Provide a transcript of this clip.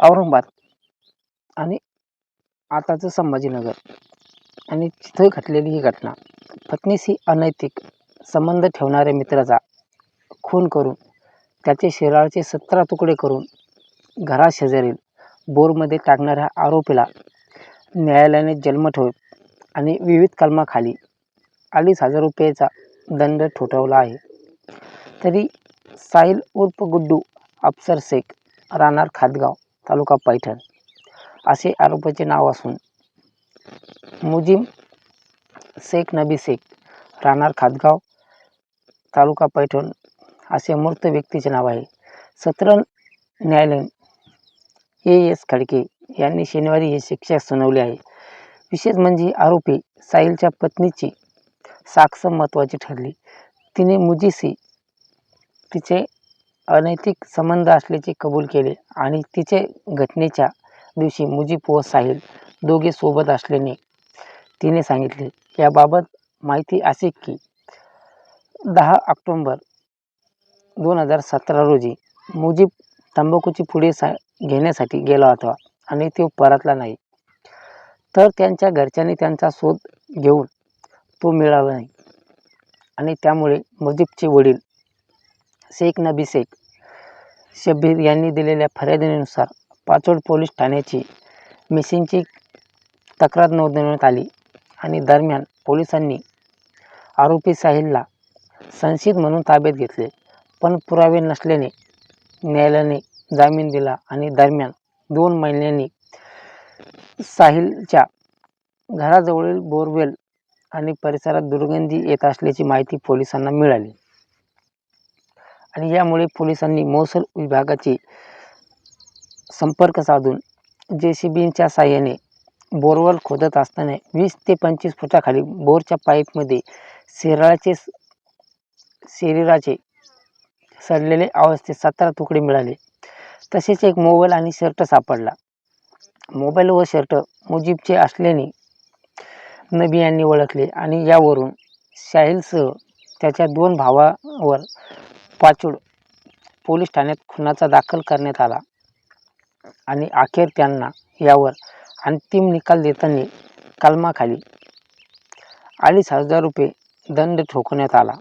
औरंगाबाद आणि आताचं संभाजीनगर. आणि तिथं घडलेली ही घटना. पत्नीशी अनैतिक संबंध ठेवणाऱ्या मित्राचा खून करून त्याचे शरीराचे सतरा तुकडे करून घराशेजारील बोरमध्ये टाकणाऱ्या आरोपीला न्यायालयाने जन्मठेप आणि विविध कलमाखाली अडीच हजार रुपयाचा दंड ठोठावला आहे. तरी साहिल उर्फ गुड्डू अफसर शेख राहणार खातगाव. तालुका पैठण. असे आरोपीचे नाव असून मुजीम शेख नबी शेख राहणार खातगाव तालुका पैठण असे मूर्त व्यक्तीचे नाव आहे. सत्र न्यायालयीन ए. एस. खडके यांनी शनिवारी ही शिक्षा सुनावली आहे. विशेष म्हणजे आरोपी साहिलच्या पत्नीची साक्ष महत्त्वाची ठरली. तिने मुजीसी तिचे अनैतिक संबंध असल्याचे कबूल केले आणि तिचे घटनेच्या दिवशी मुजीब व साहिल दोघे सोबत असल्याने तिने सांगितले. याबाबत माहिती असे की दहा ऑक्टोंबर दोन हजार सतरा रोजी मुजीब तंबाखूची पुढे सा घेण्यासाठी गेला होता आणि तो परतला नाही. तर त्यांच्या घरच्यांनी त्यांचा शोध घेऊन तो मिळाला नाही. आणि त्यामुळे मुजीबचे वडील शेख नबी शेख शब्बीर यांनी दिलेल्या फिर्यादीनुसार पाचोड पोलीस ठाण्याची मिसिंगची तक्रार नोंदवण्यात आली आणि दरम्यान पोलिसांनी आरोपी साहिलला संशयित म्हणून ताब्यात घेतले पण पुरावे नसल्याने न्यायालयाने जामीन दिला आणि दरम्यान दोन महिन्यांनी साहिलच्या घराजवळील बोरवेल आणि परिसरात दुर्गंधी येत असल्याची माहिती पोलिसांना मिळाली. आणि यामुळे पोलिसांनी महसूल विभागाची संपर्क साधून जे सी बीच्या साहाय्याने बोरवर खोदत असताना वीस ते पंचवीस फुटाखाली बोरच्या पाईपमध्ये शरीराचे शरीराचे सडलेले अवस्थेत सतरा तुकडे मिळाले. तसेच एक मोबाईल आणि शर्ट सापडला. मोबाईल व शर्ट मुजीबचे असल्याने नबी यांनी ओळखले आणि यावरून शाहीलसह त्याच्या दोन भावावर पाचूड पोलीस ठाण्यात खुनाचा दाखल करण्यात आला. आणि अखेर त्यांना यावर अंतिम निकाल देताना कलमाखाली अडीच हजार रुपये दंड ठोकण्यात आला.